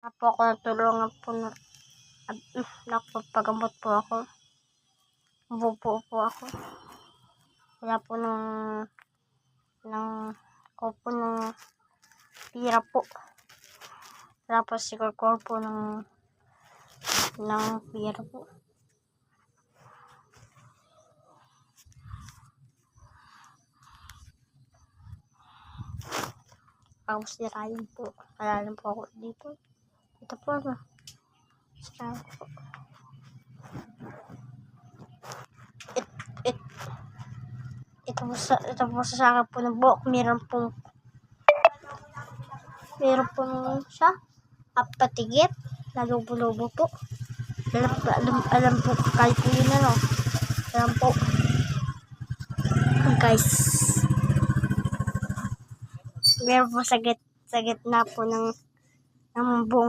Na po ako natulungan po na nagpapagamot po ako. Bubo po ako. Kaya po nung nang ako po nung pira po. Tapos siguro ko po ng ng pira po. Ako sirayin po. Kalalim po ako dito. Ito po ano. Ito po sa, ito po sa akin po ng buhok. Meron pong meron pong siya. Apatigit. Nalubo-lubo po. Alam, alam, alam po kahit po yun ano. Alam po. Guys. Meron po sa, git, sa gitna po ng ng buong